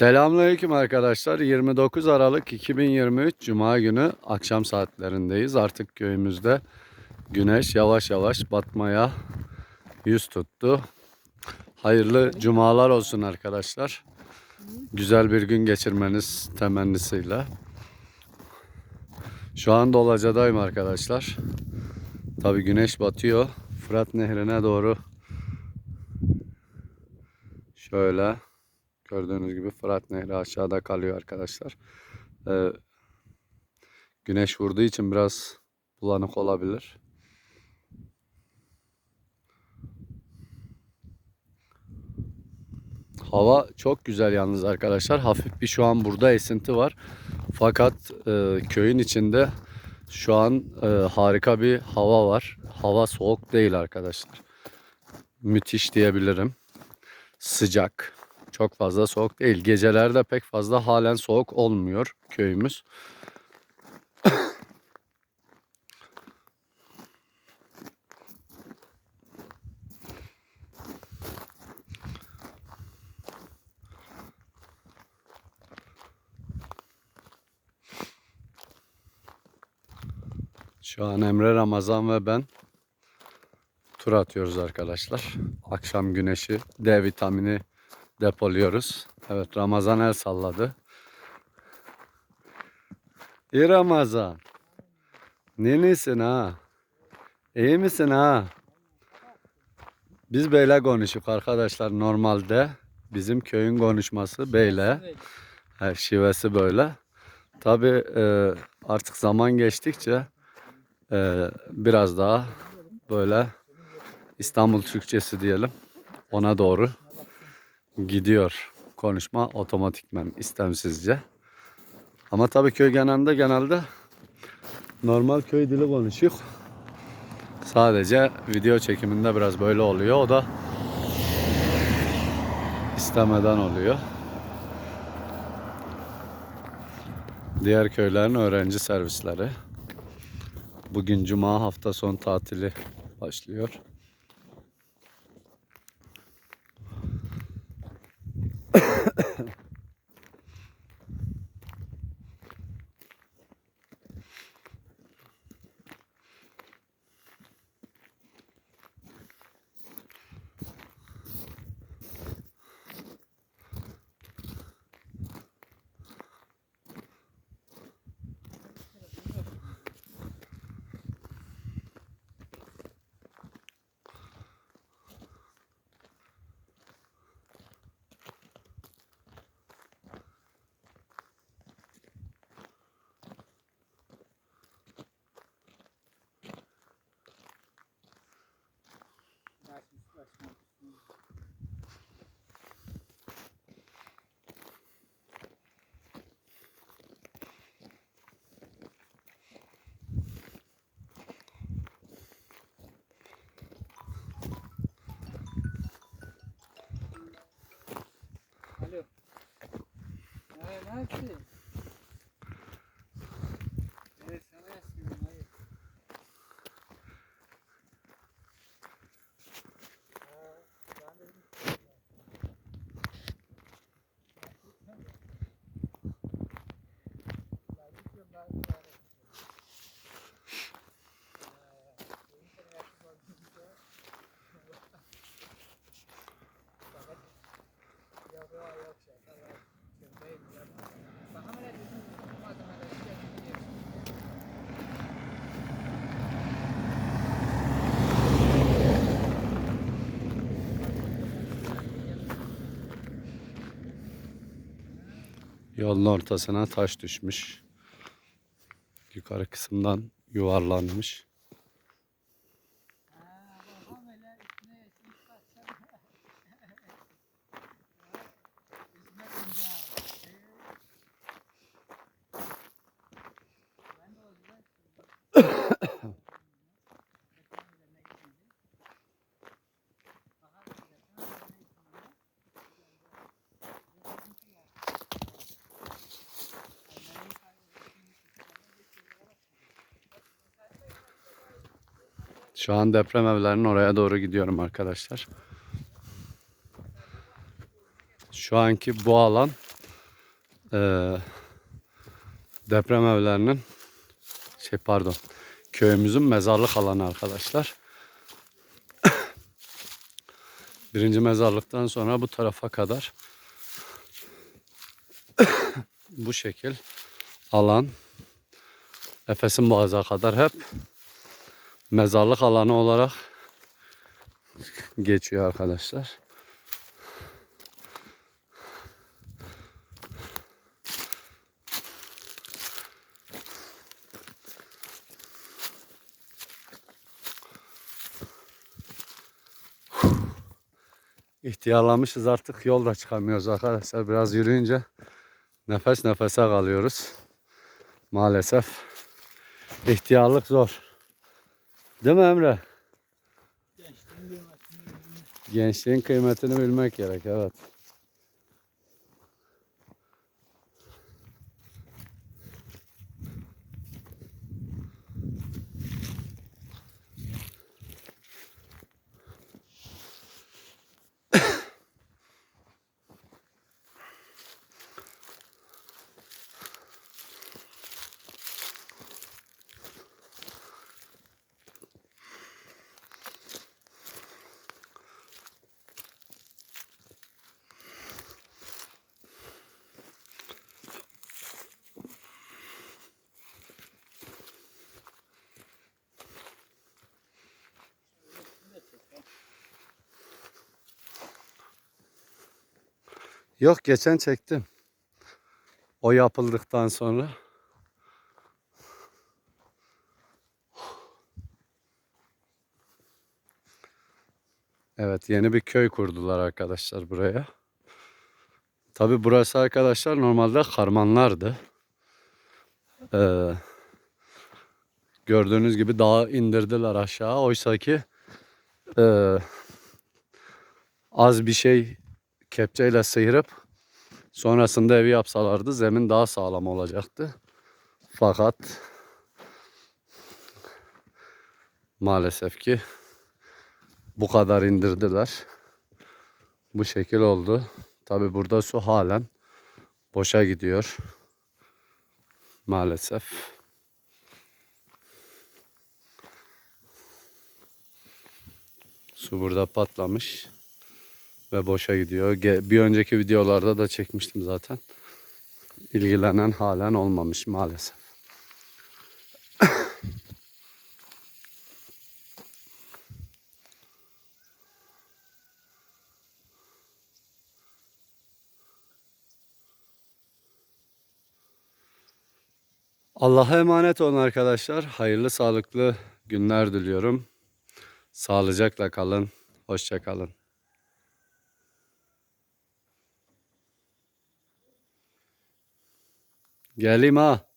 Selamünaleyküm arkadaşlar. 29 Aralık 2023 Cuma günü akşam saatlerindeyiz. Artık köyümüzde güneş yavaş yavaş batmaya yüz tuttu. Hayırlı cumalar olsun arkadaşlar. Güzel bir gün geçirmeniz temennisiyle. Şu an Dolaca'dayım arkadaşlar. Tabi güneş batıyor. Fırat Nehri'ne doğru şöyle Gördüğünüz gibi Fırat Nehri aşağıda kalıyor arkadaşlar. Ee, güneş vurduğu için biraz bulanık olabilir. Hava çok güzel yalnız arkadaşlar. Hafif bir şu an burada esinti var. Fakat e, köyün içinde şu an e, harika bir hava var. Hava soğuk değil arkadaşlar. Müthiş diyebilirim. Sıcak. Çok fazla soğuk değil. Gecelerde pek fazla halen soğuk olmuyor köyümüz. Şu an Emre Ramazan ve ben tur atıyoruz arkadaşlar. Akşam güneşi, D vitamini depoluyoruz. Evet Ramazan el salladı. İyi Ramazan. Nenisin ha? İyi misin ha? Biz böyle konuşuk arkadaşlar normalde. Bizim köyün konuşması böyle. Her şivesi böyle. Tabi e, artık zaman geçtikçe e, biraz daha böyle İstanbul Türkçesi diyelim ona doğru gidiyor konuşma otomatikmen istemsizce. Ama tabii köy genelinde genelde normal köy dili konuşuyor. Sadece video çekiminde biraz böyle oluyor. O da istemeden oluyor. Diğer köylerin öğrenci servisleri. Bugün cuma hafta son tatili başlıyor. Benim sana yakın olduğumda, fakat Yok yok yok. Yolun ortasına taş düşmüş. Yukarı kısımdan yuvarlanmış. Şu an deprem evlerinin oraya doğru gidiyorum arkadaşlar. Şu anki bu alan eee, deprem evlerinin şey pardon köyümüzün mezarlık alanı arkadaşlar. Birinci mezarlıktan sonra bu tarafa kadar bu şekil alan Efes'in boğaza kadar hep mezarlık alanı olarak geçiyor arkadaşlar. İhtiyarlamışız artık yolda çıkamıyoruz arkadaşlar. Biraz yürüyünce nefes nefese kalıyoruz. Maalesef ihtiyarlık zor. Değil mi Emre? Gençliğin kıymetini bilmek gerek evet. Yok geçen çektim. O yapıldıktan sonra. Evet yeni bir köy kurdular arkadaşlar buraya. Tabi burası arkadaşlar normalde karmanlardı. Ee, gördüğünüz gibi dağı indirdiler aşağı. Oysa ki e, az bir şey kepçeyle sıyırıp sonrasında evi yapsalardı zemin daha sağlam olacaktı. Fakat maalesef ki bu kadar indirdiler. Bu şekil oldu. Tabi burada su halen boşa gidiyor. Maalesef. Su burada patlamış ve boşa gidiyor. Bir önceki videolarda da çekmiştim zaten. İlgilenen halen olmamış maalesef. Allah'a emanet olun arkadaşlar. Hayırlı sağlıklı günler diliyorum. Sağlıcakla kalın. Hoşça kalın. Geleyim ha.